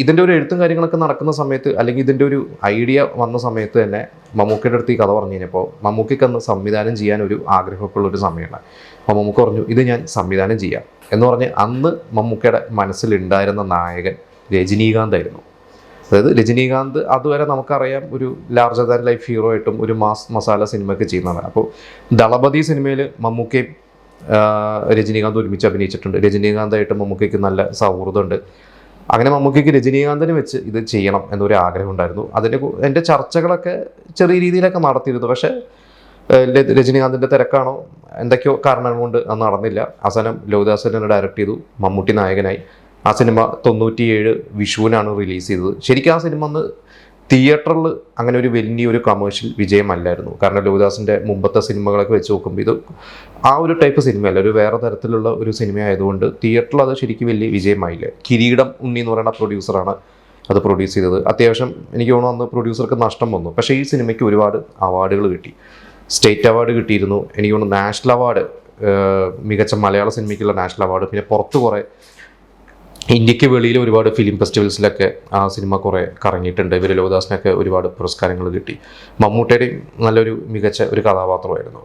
ഇതിന്റെ ഒരു എഴുത്തും കാര്യങ്ങളൊക്കെ നടക്കുന്ന സമയത്ത് അല്ലെങ്കിൽ ഇതിന്റെ ഒരു ഐഡിയ വന്ന സമയത്ത് തന്നെ മമ്മൂക്കയുടെ അടുത്ത് ഈ കഥ പറഞ്ഞു കഴിഞ്ഞപ്പോൾ മമ്മൂക്കയ്ക്ക് അന്ന് സംവിധാനം ചെയ്യാൻ ഒരു ആഗ്രഹമൊക്കെ ഉള്ളൊരു സമയമാണ് അപ്പോൾ മമ്മൂക്ക പറഞ്ഞു ഇത് ഞാൻ സംവിധാനം ചെയ്യാം. എന്ന് പറഞ്ഞ് അന്ന് മമ്മൂക്കയുടെ മനസ്സിലുണ്ടായിരുന്ന നായകൻ രജനീകാന്ത് ആയിരുന്നു. അതായത് രജനീകാന്ത് അതുവരെ നമുക്കറിയാം ഒരു ലാർജർ ദാൻ ലൈഫ് ഹീറോ ആയിട്ടും ഒരു മാസ് മസാല സിനിമയൊക്കെ ചെയ്യുന്നതാണ്. അപ്പോൾ ദളപതി സിനിമയിൽ മമ്മൂക്കയും രജനീകാന്ത് ഒരുമിച്ച് അഭിനയിച്ചിട്ടുണ്ട്. രജനീകാന്തായിട്ട് മമ്മൂക്കയ്ക്ക് നല്ല സൗഹൃദമുണ്ട്. അങ്ങനെ മമ്മൂക്കിക്ക് രജനീകാന്തിന് വെച്ച് ഇത് ചെയ്യണം എന്നൊരു ആഗ്രഹം ഉണ്ടായിരുന്നു. അതിന്റെ എന്റെ ചർച്ചകളൊക്കെ ചെറിയ രീതിയിലൊക്കെ നടത്തിയിരുന്നു. പക്ഷേ രജനീകാന്തിന്റെ തിരക്കാണോ? എന്തൊക്കെയോ കാരണങ്ങൾ കൊണ്ട് അത് നടന്നില്ല. അവസാനം ലോകദാസനെ ഡയറക്റ്റ് ചെയ്തു. മമ്മൂട്ടി നായകനായി. ആ സിനിമ തൊണ്ണൂറ്റിയേഴ് വിഷുവിനാണ് റിലീസ് ചെയ്തത്. ശരിക്കും ആ സിനിമ അന്ന് തിയേറ്ററിൽ അങ്ങനെ ഒരു വലിയൊരു കമേഴ്ഷ്യൽ വിജയമല്ലായിരുന്നു. കാരണം ലോകദാസിന്റെ മുമ്പത്തെ സിനിമകളൊക്കെ വെച്ച് നോക്കുമ്പോൾ ഇത് ആ ഒരു ടൈപ്പ് സിനിമയല്ല ഒരു വേറെ തരത്തിലുള്ള ഒരു സിനിമ ആയതുകൊണ്ട് തിയേറ്ററിൽ അത് ശരിക്കും വലിയ വിജയമായില്ല. കിരീടം ഉണ്ണി എന്ന് പറയുന്ന പ്രൊഡ്യൂസറാണ് അത് പ്രൊഡ്യൂസ് ചെയ്തത്. അത്യാവശ്യം എനിക്ക് തോന്നുന്നു അന്ന് പ്രൊഡ്യൂസർക്ക് നഷ്ടം വന്നു. പക്ഷേ ഈ സിനിമയ്ക്ക് ഒരുപാട് അവാർഡുകൾ കിട്ടി. സ്റ്റേറ്റ് അവാർഡ് കിട്ടിയിരുന്നു. എനിക്ക് തോന്നുന്നു നാഷണൽ അവാർഡ് മികച്ച മലയാള സിനിമയ്ക്കുള്ള നാഷണൽ അവാർഡ് പിന്നെ പുറത്ത് കുറേ ഇന്ത്യയ്ക്ക് വെളിയിൽ ഒരുപാട് ഫിലിം ഫെസ്റ്റിവൽസിലൊക്കെ ആ സിനിമ കുറേ കറങ്ങിയിട്ടുണ്ട്. ഇവർ ലോകദാസിനൊക്കെ ഒരുപാട് പുരസ്കാരങ്ങൾ കിട്ടി. മമ്മൂട്ടിയുടെയും നല്ലൊരു മികച്ച ഒരു കഥാപാത്രമായിരുന്നു.